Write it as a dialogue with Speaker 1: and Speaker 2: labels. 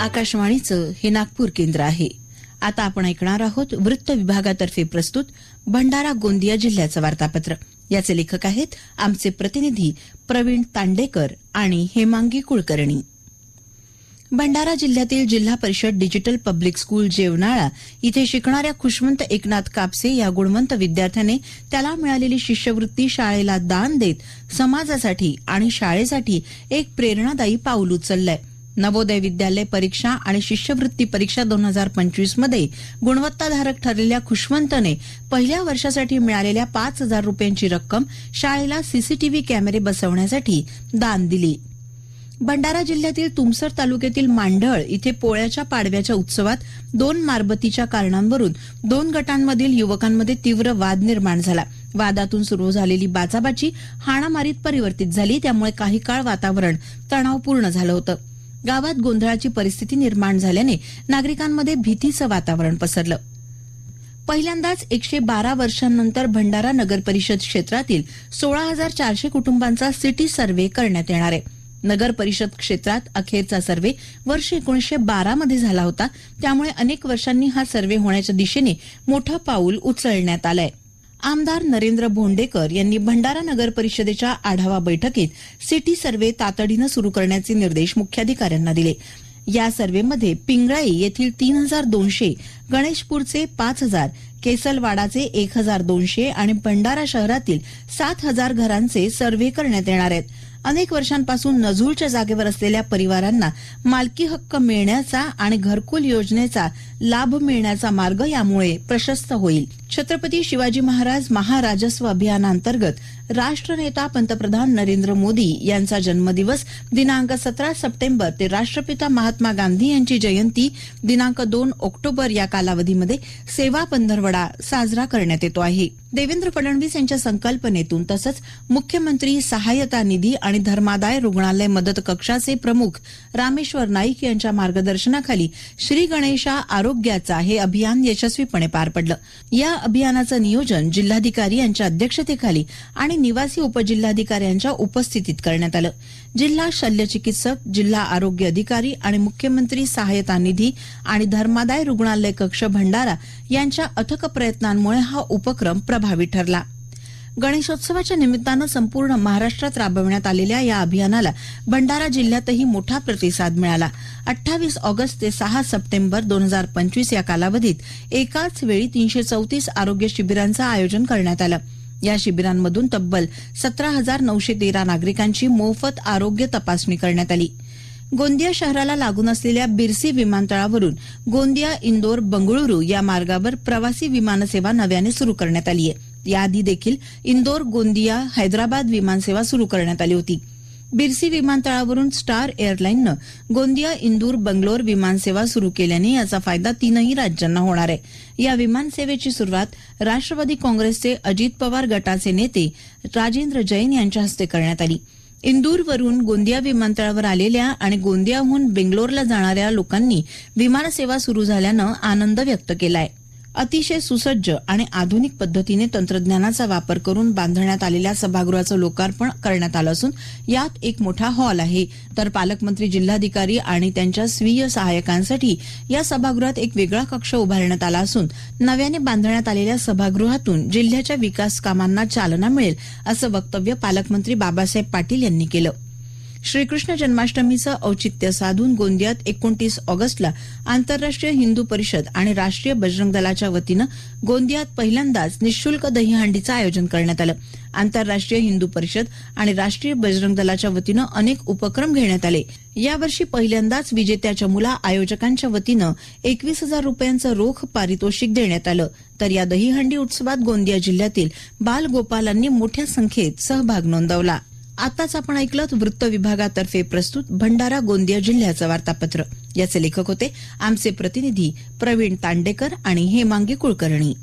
Speaker 1: आकाशवाणीचं हे नागपूर केंद्र आहे. आता आपण ऐकणार आहोत वृत्त विभागातर्फे प्रस्तुत भंडारा गोंदिया जिल्ह्याचं वार्तापत्र. याचे लेखक आहेत आमचे प्रतिनिधी प्रवीण तांडेकर आणि हेमांगी कुलकर्णी. भंडारा जिल्ह्यातील जिल्हा परिषद डिजिटल पब्लिक स्कूल जेवनाळा इथे शिकणाऱ्या खुशवंत एकनाथ कापसे या गुणवंत विद्यार्थ्याने त्याला मिळालेली शिष्यवृत्ती शाळेला दान देत समाजासाठी आणि शाळेसाठी एक प्रेरणादायी पाऊल उचललंय. नवोदय विद्यालय परीक्षा आणि शिष्यवृत्ती परीक्षा दोन हजार पंचवीसमध्ये गुणवत्ताधारक ठरलेल्या खुशवंतने पहिल्या वर्षासाठी मिळालेल्या पाच हजार रुपयांची रक्कम शाळेला सीसीटीव्ही कॅमेरे बसवण्यासाठी दान दिली. भंडारा जिल्ह्यातील तुमसर तालुक्यातील मांढळ इथे पोळ्याच्या पाडव्याच्या उत्सवात दोन मारबतीच्या कारणांवरून दोन गटांमधील युवकांमध्ये तीव्र वाद निर्माण झाला. वादातून सुरू झालेली बाचाबाची हाणामारीत परिवर्तित झाली त्यामुळे काही काळ वातावरण तणावपूर्ण झालं होतं. गावात गोंधळाची परिस्थिती निर्माण झाल्याने नागरिकांमध्ये भीतीचं वातावरण पसरलं. पहिल्यांदाच एकशे बारा वर्षांनंतर भंडारा नगर परिषद क्षेत्रातील सोळा हजार चारशे कुटुंबांचा सिटी सर्व्हे करण्यात येणार आहे. नगर परिषद क्षेत्रात अखेरचा सर्व्हे वर्ष एकोणीशे बारामध्ये झाला होता. त्यामुळे अनेक वर्षांनी हा सर्व्हे होण्याच्या दिशेने मोठं पाऊल उचलण्यात आलं आहे आमदार नरेंद्र भोंडेकर यांनी भंडारा नगर परिषदेच्या आढावा बैठकीत सिटी सर्वे तातडीनं सुरू करण्याचे निर्देश मुख्याधिकाऱ्यांना दिले. या सर्व्हेमध्ये पिंगळाई येथील तीन हजार दोनशे गणेशपूरचे पाच हजार केसलवाडाचे एक हजार दोनशे आणि भंडारा शहरातील सात हजार घरांचे सर्व्हे करण्यात येणार आहेत. अनेक वर्षांपासून नजूळच्या जागेवर असलेल्या परिवारांना मालकी हक्क मिळण्याचा आणि घरकुल योजनेचा लाभ मिळण्याचा मार्ग यामुळे प्रशस्त होईल. छत्रपती शिवाजी महाराज महाराजस्व अभियानांतर्गत राष्ट्रनेता पंतप्रधान नरेंद्र मोदी यांचा जन्मदिवस दिनांक सतरा सप्टेंबर ते राष्ट्रपिता महात्मा गांधी यांची जयंती दिनांक दोन ऑक्टोबर या कालावधीमध्ये सेवा पंधरवडा साजरा करण्यात येतो आहे. देवेंद्र फडणवीस यांच्या संकल्पनेतून तसंच मुख्यमंत्री सहाय्यता निधी आणि धर्मादाय रुग्णालय मदत कक्षाचे प्रमुख रामेश्वर नाईक यांच्या मार्गदर्शनाखाली श्री गणेशा आरोग्याचा हे अभियान यशस्वीपणे पार पडलं. या अभियानाचं नियोजन जिल्हाधिकारी यांच्या अध्यक्षतेखाली आणि निवासी उपजिल्हाधिकाऱ्यांच्या उपस्थितीत करण्यात आलं. जिल्हा शल्यचिकित्सक जिल्हा आरोग्य अधिकारी आणि मुख्यमंत्री सहाय्यता निधी आणि धर्मादाय रुग्णालय कक्ष भंडारा यांच्या अथक प्रयत्नांमुळे हा उपक्रम प्रभावी ठरला. गणेशोत्सवाच्या निमित्तानं संपूर्ण महाराष्ट्रात राबवण्यात आलेल्या या अभियानाला भंडारा जिल्ह्यातही मोठा प्रतिसाद मिळाला. अठ्ठावीस ऑगस्ट ते सहा सप्टेंबर दोन हजार पंचवीस या कालावधीत एकाच वेळी तीनशे चौतीस आरोग्य शिबिरांचं आयोजन करण्यात आलं. या शिबिरांमधून तब्बल सतरा हजार नऊशे तेरा नागरिकांची मोफत आरोग्य तपासणी करण्यात आली. गोंदिया शहराला लागून असलेल्या बिरसी विमानतळावरून गोंदिया इंदोर बंगळुरू या मार्गावर प्रवासी विमानसेवा नव्याने सुरू करण्यात आली आहे. याआधी देखील इंदोर गोंदिया हैदराबाद विमानसेवा सुरू करण्यात आली होती. बिरसी विमानतळावरून स्टार एअरलाईननं गोंदिया इंदूर बंगलोर विमानसेवा सुरू केल्याने याचा फायदा तीनही राज्यांना होणार आहे. या विमानसेवेची सुरुवात राष्ट्रवादी काँग्रेसचे अजित पवार गटाचे नेते राजेंद्र जैन यांच्या हस्ते करण्यात आली. इंदूरवरून गोंदिया विमानतळावर आलेल्या आणि गोंदियाहून बेंगलोरला जाणाऱ्या लोकांनी विमानसेवा सुरू झाल्यानं आनंद व्यक्त केलाय. अतिशय सुसज्ज आणि आधुनिक पद्धतीने तंत्रज्ञानाचा वापर करून बांधण्यात आलेल्या सभागृहाचं लोकार्पण करण्यात आलं असून यात एक मोठा हॉल आहे. तर पालकमंत्री जिल्हाधिकारी आणि त्यांच्या स्वीय सहाय्यकांसाठी या सभागृहात एक वेगळा कक्ष उभारण्यात आला असून नव्याने बांधण्यात आलेल्या सभागृहातून जिल्ह्याच्या विकास कामांना चालना मिळेल असं वक्तव्य पालकमंत्री बाबासाहेब पाटील यांनी केलं. श्रीकृष्ण जन्माष्टमीचं औचित्य साधून गोंदियात एकोणतीस ऑगस्टला आंतरराष्ट्रीय हिंदू परिषद आणि राष्ट्रीय बजरंग दलाच्या वतीनं गोंदियात पहिल्यांदाच निशुल्क दहीहंडीचं आयोजन करण्यात आलं. आंतरराष्ट्रीय हिंदू परिषद आणि राष्ट्रीय बजरंग दलाच्या वतीनं अनेक उपक्रम घेण्यात आले. यावर्षी पहिल्यांदाच विजेत्याच्या मुला आयोजकांच्या वतीनं एकवीस हजार रुपयांचं रोख पारितोषिक देण्यात आलं. तर या दहीहंडी उत्सवात गोंदिया जिल्ह्यातील बालगोपालांनी मोठ्या संख्येत सहभाग नोंदवला. आताच आपण ऐकलं वृत्त विभागातर्फे प्रस्तुत भंडारा गोंदिया जिल्ह्याचं वार्तापत्र. याचे लेखक होते आमचे प्रतिनिधी प्रवीण तांडेकर आणि हेमांगी कुलकर्णी.